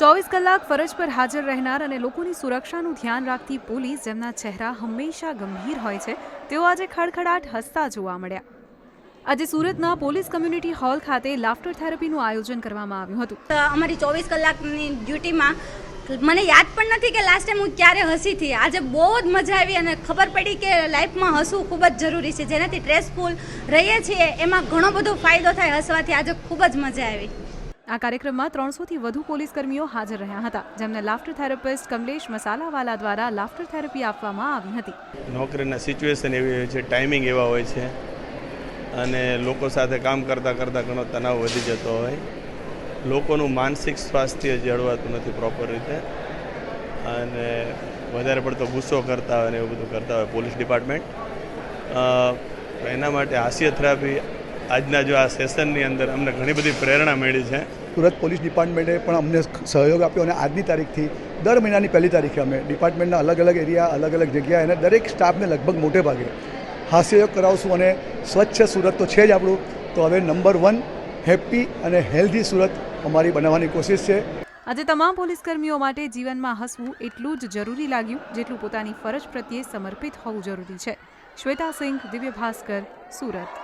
ચોવીસ કલાક ફરજ પર હાજર રહેનાર અને લોકોની સુરક્ષાનું ધ્યાન રાખતી પોલીસ જેમના ચહેરા હંમેશા ગંભીર હોય છે, તેઓ આજે ખડખડાટ હસતા જોવા મળ્યા. આજે સુરતના પોલીસ કમ્યુનિટી હોલ ખાતે લાફ્ટર થેરપીનું આયોજન કરવામાં આવ્યું હતું. અમારી ચોવીસ કલાકની ડ્યુટીમાં મને યાદ પણ નથી કે લાસ્ટ ટાઈમ હું ક્યારે હસી હતી. આજે બહુ જ મજા આવી અને ખબર પડી કે લાઈફમાં હસવું ખૂબ જ જરૂરી છે. જેનાથી સ્ટ્રેસફુલ રહીએ છીએ, એમાં ઘણો બધો ફાયદો થાય હસવાથી. આજે ખૂબ જ મજા આવી. આ કાર્યક્રમમાં ત્રણસોથી વધુ પોલીસ કર્મીઓ હાજર રહ્યા હતા, જેમને લાફ્ટર થેરપિસ્ટ કમલેશ મસાલાવાલા દ્વારા લાફ્ટર થેરપી આપવામાં આવી હતી. નોકરીના સિચ્યુએશન એવી હોય છે, ટાઈમિંગ એવા હોય છે, અને લોકો સાથે કામ કરતાં કરતાં ઘણો તણાવ વધી જતો હોય. લોકોનું માનસિક સ્વાસ્થ્ય જળવાતું નથી પ્રોપર રીતે, અને વધારે પડતો ગુસ્સો કરતા હોય ને એવું બધું કરતા હોય પોલીસ ડિપાર્ટમેન્ટ. એના માટે હાસ્ય થેરાપી આજના જો આ સેશનની અંદર અમને ઘણી બધી પ્રેરણા મળી છે. સુરત પોલીસ ડિપાર્ટમેન્ટે પણ અમને સહયોગ આપ્યો અને આજની તારીખથી દર મહિનાની પહેલી તારીખે અમે ડિપાર્ટમેન્ટના અલગ અલગ એરિયા અલગ અલગ જગ્યાએ અને દરેક સ્ટાફને લગભગ મોટે ભાગે હાસ્યયોગ કરાવશું અને સ્વચ્છ સુરત તો છે જ આપણું. તો હવે નંબર વન હેપી અને હેલ્ધી સુરત અમારી બનાવવાની કોશિશ છે. આજે તમામ પોલીસ કર્મીઓ માટે જીવનમાં હસવું એટલું જ જરૂરી લાગ્યું જેટલું પોતાની ફરજ પ્રત્યે સમર્પિત હોવું જરૂરી છે. Shweta Singh Divya Bhaskar Surat.